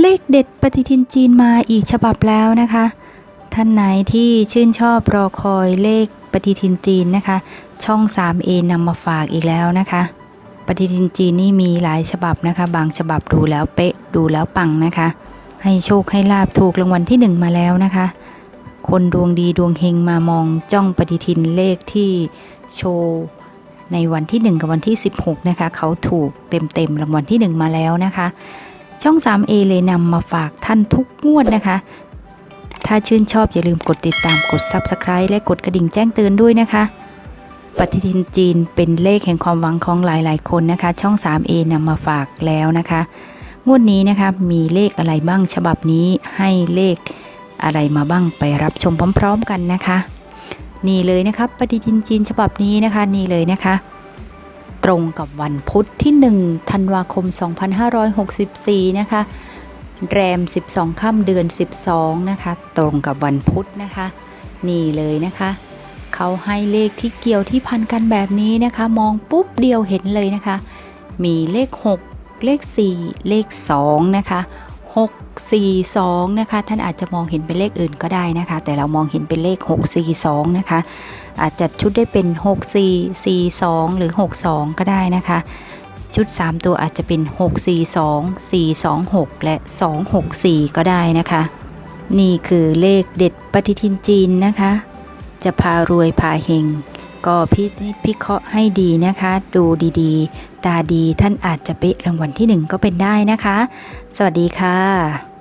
เลขเด็ดปฏิทินจีนมาอีกฉบับแล้วนะคะ ท่านไหนที่ชื่นชอบรอคอยเลขปฏิทินจีนนะคะ ช่อง 3A นำมาฝากอีกแล้วนะคะ ปฏิทินจีนนี่มีหลายฉบับนะคะ บางฉบับดูแล้วเป๊ะดูแล้วปังนะคะ ให้โชคให้ลาบถูกรางวัลที่หนึ่งมาแล้วนะคะ คนดวงดีดวงเฮงมามองจ้องปฏิทินเลขที่โชว์ในวันที่ 1 กับวันที่ 16 นะคะ เขาถูกเต็มๆรางวัลที่ 1 มาแล้วนะคะ ช่อง 3A เลยนำมาฝากท่านทุกงวดนะคะ ถ้าชื่นชอบอย่าลืมกดติดตามกด Subscribe และกดกระดิ่งแจ้งเตือนด้วยนะคะ ปฏิทินจีนเป็นเลขแห่งความหวังของหลายๆ คนนะคะ ช่อง 3A นำมาฝากแล้วนะคะ งวดนี้นะคะมีเลขอะไรบ้างฉบับนี้ให้เลขอะไรมาบ้างไปรับชมพร้อม ๆ กันนะคะ นี่เลยนะคะปฏิทินจีนฉบับนี้นะคะนี่เลยนะคะ ตรงกับวันพุธที่ 1 ธันวาคม 2564 นะคะ แรม 12 ค่ำเดือน 12 นะคะ ตรงกับวันพุธนะคะ นี่เลยนะคะ เขาให้เลขที่เกี่ยวที่พันกันแบบนี้นะคะ มองปุ๊บเดียวเห็นเลยนะคะ มีเลข 6 เลข 4 เลข 2 นะคะ 6 4 2 นะคะ ท่านอาจจะมองเห็นเป็นเลขอื่นก็ได้นะคะ แต่เรามองเห็นเป็นเลข 6 4 2 นะคะ อาจจัดชุดได้เป็น 6 4 4 2 หรือ 6 2 ก็ได้นะคะ ชุด 3 ตัวอาจจะเป็น 6 4 2 4 2 6 และ 2 6 4 ก็ได้นะคะ นี่คือเลขเด็ดปฏิทินจีนนะคะ จะพารวยพาเฮง ก็พินิจพิเคราะห์ให้ดีนะคะ ดูดีๆ ตาดีท่านอาจจะเป๊ะรางวัลที่หนึ่งก็เป็นได้นะคะ สวัสดีค่ะ